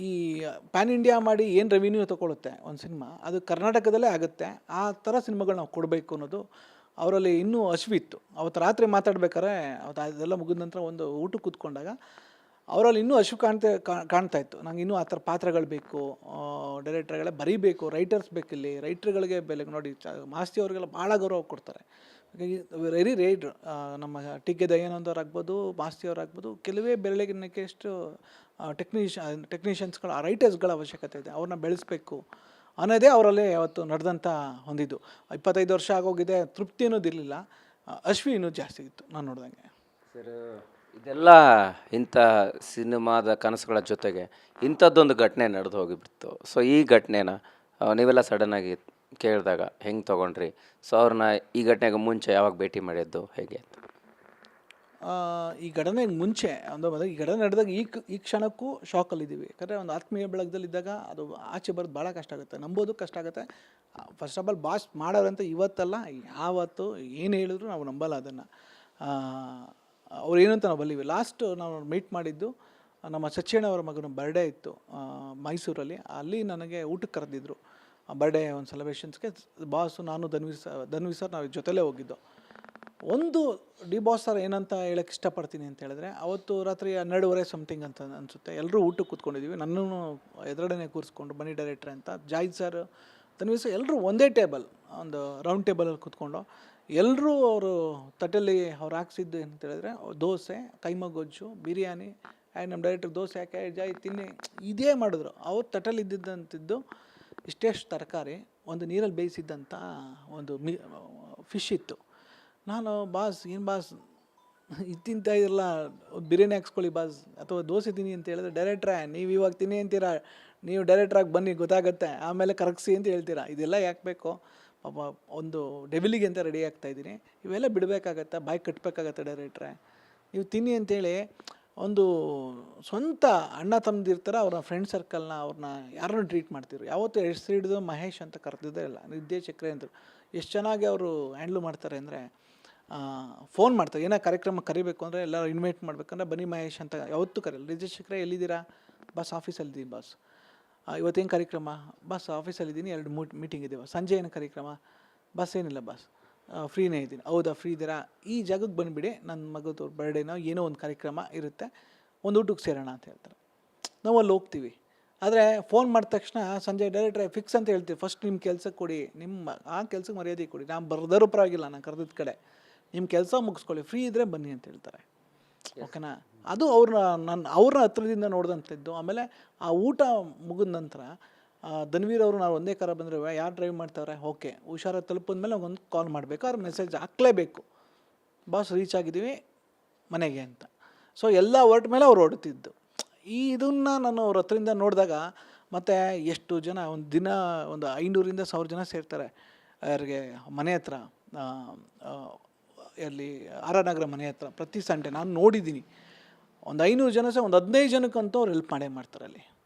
ಈ PAN India ಮಾಡಿ ಏನು ರೆವಿನ್ಯೂ ತೊಗೊಳುತ್ತೆ ಒಂದು ಸಿನಿಮಾ ಅದು ಕರ್ನಾಟಕದಲ್ಲೇ ಆಗುತ್ತೆ. ಆ ಥರ ಸಿನಿಮಾಗಳು ನಾವು ಕೊಡಬೇಕು ಅನ್ನೋದು ಅವರಲ್ಲಿ ಇನ್ನೂ ಹಸಿವಿತ್ತು ಅವತ್ತು ರಾತ್ರಿ ಮಾತಾಡ್ಬೇಕಾದ್ರೆ ಅವತ್ತು ಅದೆಲ್ಲ ಮುಗಿದ ನಂತರ ಒಂದು ಊಟಕ್ಕೆ ಕೂತ್ಕೊಂಡಾಗ ಅವರಲ್ಲಿ ಇನ್ನೂ ಹಸಿವು ಕಾಣ್ತಾ ಕಾಣ್ತಾ ಇತ್ತು. ನಂಗೆ ಇನ್ನೂ ಆ ಥರ ಪಾತ್ರಗಳು ಬೇಕು ಡೈರೆಕ್ಟರ್ಗಳೇ ಬರೀಬೇಕು ರೈಟರ್ಸ್ ಬೇಕಿಲ್ಲಿ ರೈಟ್ರ್ಗಳಿಗೆ ಬೆಲೆ ನೋಡಿ ಮಾಸ್ತಿ ಅವರಿಗೆಲ್ಲ ಭಾಳ ಗೌರವ ಕೊಡ್ತಾರೆ. ವೆರಿ ರೇರ್ ನಮ್ಮ ಟಿ ಕೆ ದಯಾನಂದ್ ಅವ್ರು ಆಗ್ಬೋದು ಮಾಸ್ತಿ ಅವರಾಗ್ಬೋದು ಕೆಲವೇ ಬೆರಳಿಗೆಷ್ಟು ಟೆಕ್ನಿಷಿಯನ್ ಟೆಕ್ನಿಷಿಯನ್ಸ್ಗಳ ರೈಟರ್ಸ್ಗಳ ಅವಶ್ಯಕತೆ ಇದೆ. ಅವ್ರನ್ನ ಬೆಳೆಸಬೇಕು ಅನ್ನೋದೇ ಅವರಲ್ಲೇ ಅವತ್ತು ನಡೆದಂಥ ಹೊಂದಿದ್ದು ಇಪ್ಪತ್ತೈದು ವರ್ಷ ಆಗೋಗಿದೆ, ತೃಪ್ತಿ ಅನ್ನೋದಿರಲಿಲ್ಲ. ಅಶ್ವಿ ಇನ್ನೂ ಜಾಸ್ತಿ ಇತ್ತು, ನಾನು ನೋಡ್ದಂಗೆ. ಸರ್ ಇದೆಲ್ಲ ಇಂಥ ಸಿನಿಮಾದ ಕನಸುಗಳ ಜೊತೆಗೆ ಇಂಥದ್ದೊಂದು ಘಟನೆ ನಡೆದು ಹೋಗಿಬಿಡ್ತು. ಸೊ ಈ ಘಟನೆನ ನೀವೆಲ್ಲ ಸಡನ್ನಾಗಿ ಕೇಳಿದಾಗ ಹೆಂಗೆ ತೊಗೊಂಡ್ರಿ? ಸೊ ಅವ್ರನ್ನ ಈ ಘಟನೆಗೆ ಮುಂಚೆ ಯಾವಾಗ ಭೇಟಿ ಮಾಡಿದ್ದು? ಹೇಗೆ ಅಂತ. ಈ ಘಟನೆಗೆ ಮುಂಚೆ ಒಂದು ಈ ಘಟನೆ ನಡೆದಾಗ ಈ ಈ ಕ್ಷಣಕ್ಕೂ ಶಾಕಲ್ಲಿದ್ದೀವಿ ಯಾಕಂದರೆ ಒಂದು ಆತ್ಮೀಯ ಬೆಳಗ್ದಲ್ಲಿದ್ದಾಗ ಅದು ಆಚೆ ಬರೋದು ಭಾಳ ಕಷ್ಟ ಆಗುತ್ತೆ. ನಂಬೋದು ಕಷ್ಟ ಆಗುತ್ತೆ. ಫಸ್ಟ್ ಆಫ್ ಆಲ್ ಬಾಸ್ ಮಾಡೋರಂತ ಇವತ್ತಲ್ಲ, ಯಾವತ್ತು ಏನು ಹೇಳಿದ್ರು ನಾವು ನಂಬಲ್ಲ ಅದನ್ನು. ಅವ್ರು ಏನಂತ ನಾವು ಬಲ್ಲಿವಿ. ಲಾಸ್ಟ್ ನಾವು ಮೀಟ್ ಮಾಡಿದ್ದು, ನಮ್ಮ ಸಚ್ಚಿಣ್ಣವರ ಮಗನ ಬರ್ಡೇ ಇತ್ತು ಮೈಸೂರಲ್ಲಿ. ಅಲ್ಲಿ ನನಗೆ ಊಟಕ್ಕೆ ಕರೆದಿದ್ರು. ಬರ್ಡೇ ಒಂದು ಸೆಲೆಬ್ರೇಷನ್ಸ್ಗೆ ಬಾಸು ನಾನು ಧನ್ವಿ ಸರ್ ಧನ್ವಿ ಸರ್ ನಾವು ಜೊತೆಲೇ ಹೋಗಿದ್ದು. ಒಂದು ಡಿ ಬಾಸ್ ಸರ್ ಏನಂತ ಹೇಳಕ್ಕೆ ಇಷ್ಟಪಡ್ತೀನಿ ಅಂತ ಹೇಳಿದ್ರೆ, ಅವತ್ತು ರಾತ್ರಿ ಹನ್ನೆರಡುವರೆ ಸಮಥಿಂಗ್ ಅಂತ ಅನಿಸುತ್ತೆ. ಎಲ್ಲರೂ ಊಟಕ್ಕೆ ಕೂತ್ಕೊಂಡಿದ್ದೀವಿ ನನ್ನನ್ನು ಎದುರುಗಡೆನೆ ಕೂರಿಸ್ಕೊಂಡು ಬನ್ನಿ ಡೈರೆಕ್ಟ್ರೆ ಅಂತ. ಜಾಯ್ದ್ ಸರ್ ತನ್ವಿ ಸರ್ ಎಲ್ಲರೂ ಒಂದೇ ಟೇಬಲ್, ಒಂದು ರೌಂಡ್ ಟೇಬಲಲ್ಲಿ ಕೂತ್ಕೊಂಡು ಎಲ್ಲರೂ ಅವರು ತಟ್ಟಲ್ಲಿ ಅವ್ರು ಹಾಕ್ಸಿದ್ದು ಅಂತ ಹೇಳಿದ್ರೆ, ದೋಸೆ ಕೈಮ ಗೊಜ್ಜು, ಬಿರಿಯಾನಿ ಆ್ಯಂಡ್ ನಮ್ಮ ಡೈರೆಕ್ಟ್ರ್ ದೋಸೆ ಹಾಕಿ ಜಾಯ್, ತಿನ್ನಿ, ಇದೇ ಮಾಡಿದ್ರು. ಅವ್ರು ತಟ್ಟೆಲಿ ಇದ್ದಿದ್ದಂಥದ್ದು ಇಷ್ಟೆಷ್ಟು ತರಕಾರಿ, ಒಂದು ನೀರಲ್ಲಿ ಬೇಯಿಸಿದ್ದಂಥ ಒಂದು ಮಿ ಫಿಶ್ ಇತ್ತು. ನಾನು, ಬಾಸ್, ಏನು ಬಾಸ್? ಇತ್ತಿಂತ ತಿಂತಾ ಇರಲ್ಲ ಬಿರಿಯಾನಿ ಹಾಕ್ಸ್ಕೊಳ್ಳಿ ಬಾಸ್, ಅಥವಾ ದೋಸೆ ತಿನ್ನಿ ಅಂತ ಹೇಳಿದ್ರೆ ಡೈರೆಕ್ಟ್ರೇ ನೀವು ಇವಾಗ ತಿನ್ನಿ ಅಂತೀರಾ? ನೀವು ಡೈರೆಕ್ಟ್ರಾಗಿ ಬನ್ನಿ, ಗೊತ್ತಾಗುತ್ತೆ. ಆಮೇಲೆ ಕರಗಿಸಿ ಅಂತ ಹೇಳ್ತೀರಾ? ಇದೆಲ್ಲ ಯಾಕೆ ಬೇಕು? ಒಂದು ಡೆವಿಲಿಗೆ ಅಂತ ರೆಡಿ ಆಗ್ತಾ ಇದ್ದೀನಿ. ಇವೆಲ್ಲ ಬಿಡಬೇಕಾಗತ್ತೆ? ಬಾಯಿ ಕಟ್ಟಬೇಕಾಗತ್ತೆ ಡೈರೆಕ್ಟ್ರೆ ನೀವು ತಿನ್ನಿ ಅಂತೇಳಿ ಒಂದು ಸ್ವಂತ ಅಣ್ಣ ತಮ್ಮದಿರ್ತಾರೆ ಅವ್ರ ಫ್ರೆಂಡ್ ಸರ್ಕಲ್ನ ಅವ್ರನ್ನ ಯಾರನ್ನೂ ಟ್ರೀಟ್ ಮಾಡ್ತಿದ್ರು ಯಾವತ್ತೂ ಹೆಸರು ಹಿಡಿದು ಮಹೇಶ್ ಅಂತ ಕರೆದಿದ್ದೇ ಇಲ್ಲ. ನಿರ್ದೇಶಕರೇ ಅಂದರು. ಎಷ್ಟು ಚೆನ್ನಾಗಿ ಅವರು ಹ್ಯಾಂಡ್ಲ್ ಮಾಡ್ತಾರೆ ಅಂದರೆ ಫೋನ್ ಮಾಡ್ತಾರೆ. ಏನೋ ಕಾರ್ಯಕ್ರಮ ಕರಿಬೇಕು ಅಂದರೆ ಎಲ್ಲರೂ ಇನ್ವೈಟ್ ಮಾಡ್ಬೇಕಂದ್ರೆ, ಬನ್ನಿ ಮಹೇಶ್ ಅಂತ ಯಾವತ್ತೂ ಕರೆಯಲ್ಲ. ನಿರ್ದೇಶಕರೇ ಎಲ್ಲಿದ್ದೀರಾ? ಬಸ್ ಆಫೀಸಲ್ಲಿದ್ದೀನಿ ಬಾಸ್. ಇವತ್ತೇನು ಕಾರ್ಯಕ್ರಮ? ಬಸ್ ಆಫೀಸಲ್ಲಿದ್ದೀನಿ ಎರಡು ಮೂಟ್ ಮೀಟಿಂಗ್ ಇದೆ. ಸಂಜೆ ಏನು ಕಾರ್ಯಕ್ರಮ? ಬಸ್ ಏನಿಲ್ಲ ಬಸ್. ಫ್ರೀನೇ ಇದ್ದೀನಿ. ಹೌದಾ ಫ್ರೀ ಇದ್ದೀರಾ? ಈ ಜಾಗಕ್ಕೆ ಬಂದುಬಿಡಿ. ನನ್ನ ಮಗದವ್ರ ಬರ್ಡೇನೋ ಏನೋ ಒಂದು ಕಾರ್ಯಕ್ರಮ ಇರುತ್ತೆ. ಒಂದು ಊಟಕ್ಕೆ ಸೇರೋಣ ಅಂತ ಹೇಳ್ತಾರೆ. ನಾವು ಅಲ್ಲಿ ಹೋಗ್ತೀವಿ. ಆದರೆ ಫೋನ್ ಮಾಡಿದ ತಕ್ಷಣ ಸಂಜೆ ಡೈರೆಕ್ಟ್ರೆ ಫಿಕ್ಸ್ ಅಂತ ಹೇಳ್ತೀವಿ. ಫಸ್ಟ್ ನಿಮ್ಮ ಕೆಲಸಕ್ಕೆ ಕೊಡಿ. ನಿಮ್ಮ ಆ ಕೆಲಸಕ್ಕೆ ಮರ್ಯಾದೆ ಕೊಡಿ. ನಾನು ಬರ್ದರೂ ಪರವಾಗಿಲ್ಲ, ನಾನು ಕರೆದಿದ್ದ ಕಡೆ. ನಿಮ್ಮ ಕೆಲಸ ಮುಗಿಸ್ಕೊಳ್ಳಿ. ಫ್ರೀ ಇದ್ದರೆ ಬನ್ನಿ ಅಂತ ಹೇಳ್ತಾರೆ. ಓಕೆನಾ? ಅದು ಅವ್ರನ್ನ ನನ್ನ ಅವ್ರನ್ನ ಹತ್ರದಿಂದ ನೋಡಿದಂಥದ್ದು. ಆಮೇಲೆ ಆ ಊಟ ಮುಗಿದ ನಂತರ ಧನ್ವೀರ್ ಅವರು ನಾವು ಒಂದೇ ಕಾರ ಬಂದರೆ ಯಾರು ಡ್ರೈವ್ ಮಾಡ್ತಾರೆ ಓಕೆ. ಹುಷಾರಾಗಿ ತಲುಪಿದ ಮೇಲೆ ಒಂದು ಕಾಲ್ ಮಾಡಬೇಕು. ಅವ್ರ ಮೆಸೇಜ್ ಹಾಕ್ಲೇಬೇಕು. ಬಾಸ್ ರೀಚ್ ಆಗಿದ್ದೀವಿ, ಮನೆಗೆ ಅಂತ. ಸೊ ಎಲ್ಲ ಹೊರಟ ಮೇಲೆ ಅವ್ರು ಹೊರಡ್ತಿದ್ದು ಈ ಇದನ್ನು ನಾನು ಅವ್ರ ಹತ್ರದಿಂದ ನೋಡಿದಾಗ, ಮತ್ತು ಎಷ್ಟು ಜನ, ಒಂದು ದಿನ, ಒಂದು ಐನೂರಿಂದ ಸಾವಿರ ಜನ ಸೇರ್ತಾರೆ. ಅವ್ರಿಗೆ ಮನೆ ಹತ್ರ ಎಲ್ಲಿ ಆರಾನಗರ ಮನೆ ಹತ್ರ ಪ್ರತಿ ಸಂಡೆ ನಾನು ನೋಡಿದ್ದೀನಿ. ಒಂದು ಐನೂರು ಜನ ಸಹ, ಒಂದು ಹದಿನೈದು ಜನಕ್ಕಂತೂ ಅವ್ರು ಹೆಲ್ಪ್ ಮಾಡೇ ಮಾಡ್ತಾರೆ ಅಲ್ಲಿ.